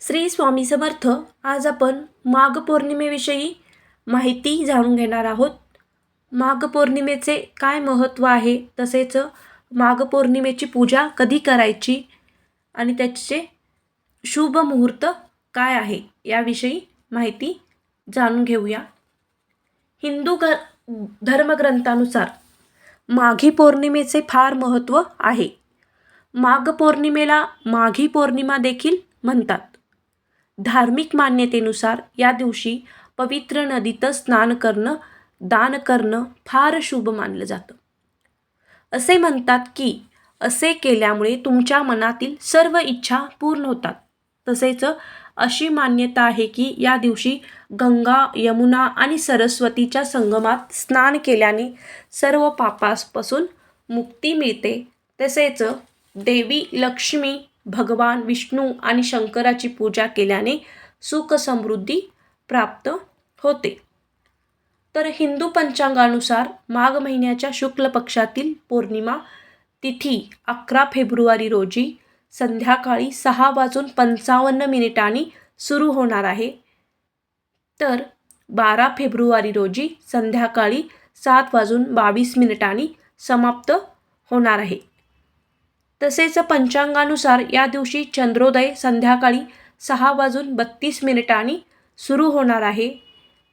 श्री स्वामी समर्थ आज आपण माघ पौर्णिमेविषयी माहिती जाणून घेणार आहोत. माघ पौर्णिमेचे काय महत्त्व आहे? तसेच माघ पौर्णिमेची पूजा कधी करायची? आणि त्याचे शुभ मुहूर्त काय आहे? याविषयी माहिती जाणून घेऊया. हिंदू ग धर्मग्रंथानुसार माघी पौर्णिमेचे फार महत्त्व आहे. माघ पौर्णिमेला माघी पौर्णिमा देखील म्हणतात. धार्मिक मान्यतेनुसार या दिवशी पवित्र नदीत स्नान करणं दान करणं फार शुभ मानलं जातं. असे म्हणतात की असे केल्यामुळे तुमच्या मनातील सर्व इच्छा पूर्ण होतात. तसेच अशी मान्यता आहे की या दिवशी गंगा यमुना आणि सरस्वतीच्या संगमात स्नान केल्याने सर्व पापासपासून मुक्ती मिळते. तसेच देवी लक्ष्मी भगवान विष्णू आणि शंकराची पूजा केल्याने सुख समृद्धी प्राप्त होते. तर हिंदू पंचांगानुसार माघ महिन्याच्या शुक्ल पक्षातील पौर्णिमा तिथी अकरा फेब्रुवारी रोजी संध्याकाळी सहा वाजून पंचावन्न मिनिटांनी सुरू होणार आहे. तर बारा फेब्रुवारी रोजी संध्याकाळी सात वाजून बावीस मिनिटांनी समाप्त होणार आहे. तसेच पंचांगानुसार या दिवशी चंद्रोदय संध्याकाळी सहा वाजून बत्तीस मिनिटांनी सुरू होणार आहे.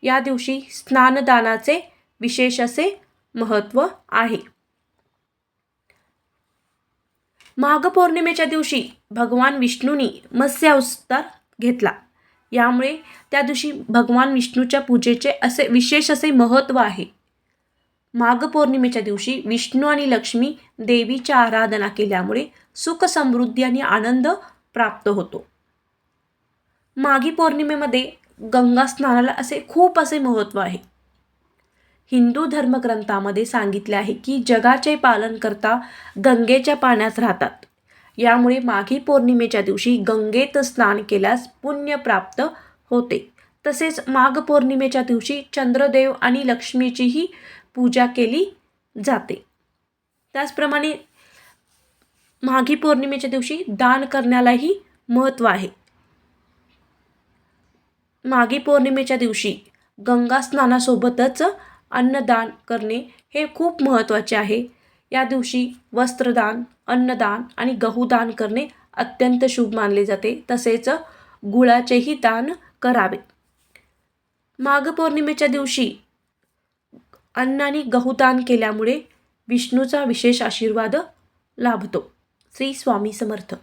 या दिवशी स्नानदानाचे विशेष असे महत्त्व आहे. माघ पौर्णिमेच्या दिवशी भगवान विष्णूंनी मत्स्य अवतार घेतला. यामुळे त्या दिवशी भगवान विष्णूच्या पूजेचे असे विशेष असे महत्त्व आहे. माघ पौर्णिमेच्या दिवशी विष्णू आणि लक्ष्मी देवीच्या आराधना केल्यामुळे सुख समृद्धी आणि आनंद प्राप्त होतो. माघी पौर्णिमेमध्ये गंगा स्नानाला असे खूप असे महत्त्व आहे. हिंदू धर्मग्रंथामध्ये सांगितले आहे की जगाचे पालन करता गंगेच्या पाण्यात राहतात. यामुळे माघी पौर्णिमेच्या दिवशी गंगेत स्नान केल्यास पुण्य प्राप्त होते. तसेच माघ पौर्णिमेच्या दिवशी चंद्रदेव आणि लक्ष्मीचीही पूजा केली जाते. त्याचप्रमाणे माघी पौर्णिमेच्या दिवशी दान करण्यालाही महत्त्व आहे. माघी पौर्णिमेच्या दिवशी गंगा स्नानासोबतच अन्नदान करणे हे खूप महत्त्वाचे आहे. या दिवशी वस्त्रदान अन्नदान आणि गहूदान करणे अत्यंत शुभ मानले जाते. तसेच गुळाचेही दान करावे. माघ पौर्णिमेच्या दिवशी अन्नाने गहुदान केल्यामुळे विष्णूचा विशेष आशीर्वाद लाभतो. श्री स्वामी समर्थ.